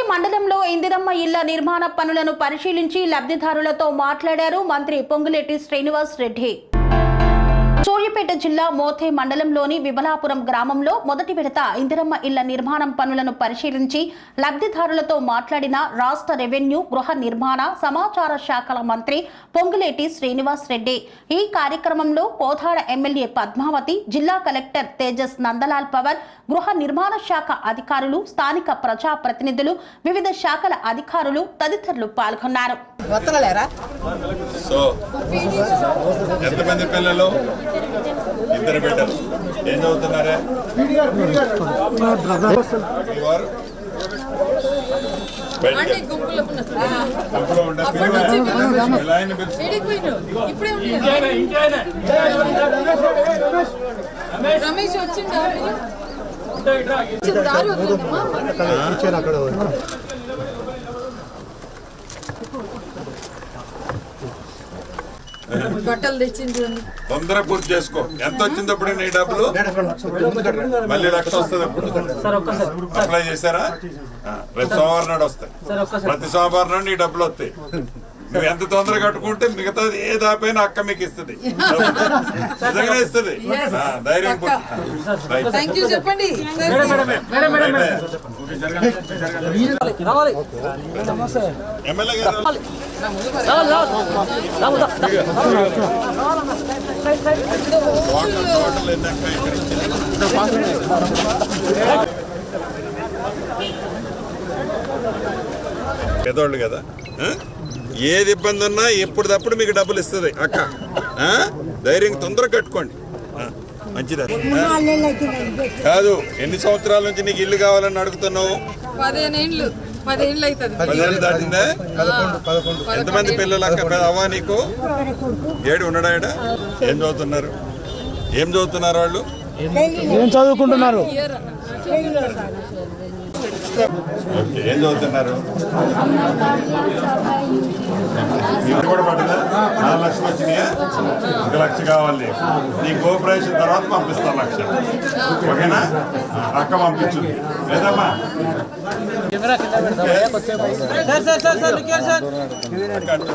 మోతి మండలంలో ఇందిరమ్మ ఇళ్ళ నిర్మాణ పనులను పరిశీలించి లబ్ధిదారులతో మాట్లాడారు మంత్రి పొంగులేటి శ్రీనివాస్ రెడ్డి. సూర్యాపేట జిల్లా మోతే మండలంలోని విమలాపురం గ్రామంలో మొదటి విడత ఇందిరమ్మ ఇళ్ళ నిర్మాణం పనులను పరిశీలించి లబ్ధిదారులతో మాట్లాడిన రాష్ట్ర రెవెన్యూ గృహ నిర్మాణ సమాచార శాఖల మంత్రి పొంగులేటి శ్రీనివాస్ రెడ్డి. ఈ కార్యక్రమంలో కోదాడ ఎమ్మెల్యే పద్మావతి జిల్లా కలెక్టర్ తేజస్ నందలాల్ పవర్ గృహ నిర్మాణ శాఖ అధికారులు స్థానిక ప్రజా ప్రతినిధులు వివిధ శాఖల అధికారులు తదితరులు పాల్గొన్నారు. సో ఎంతమంది పిల్లలు? ఇద్దరు బిడ్డలు ఏం చదువుతున్నారే? మీ వారు బయటికి బట్టలు తెచ్చింది చూడండి. తొందర పూర్తి చేసుకో. ఎంత వచ్చింది అప్పుడు నీ డబ్బులు? మళ్ళీ లక్ష వస్తుంది అప్పుడు. అప్లై చేశారా? ఆ, రేపు సోమవారం నాడు వస్తాయి. ప్రతి సోమవారం నాడు నీ డబ్బులు వస్తాయి. నువ్వు ఎంత తొందరగా కట్టుకుంటే మిగతాది ఏ దాపైనా అక్క మీకు ఇస్తుంది. నిజంగానే ఇస్తుంది. ధైర్యం చెప్పండి. ఎమ్మెల్యే గారు. కదా? ఏది ఇబ్బంది ఉన్నా ఎప్పుడప్పుడు మీకు డబ్బులు ఇస్తుంది అక్క. ఆ? ధైర్యం తొందరగా కట్టుకోండి. మంచిది కాదు ఎన్ని సంవత్సరాల నుంచి నీకు ఇల్లు కావాలని అడుగుతున్నావు? పదిహేను ఏండ్లు పదేళ్ళు అవుతుంది. పదేళ్ళు దాటిందే? ఎంతమంది పిల్లలు అక్క? పెద్ద అవ్వా నీకు? ఏడు ఉన్నాడా? ఏం చదువుతున్నారు? ఏం చదువుతున్నారు వాళ్ళు? ఏం చదువుకుంటున్నారు? ఏం చదువుతున్నారు? మీరు కూడా పడ్డదా నాలుగు లక్షలు వచ్చినాయా? ఒక లక్ష కావాలి. నీ కోఆపరేషన్ తర్వాత పంపిస్తాను లక్ష. ఓకేనా? ఆ, అక్క పంపించు లేదమ్మా. అంటుంది.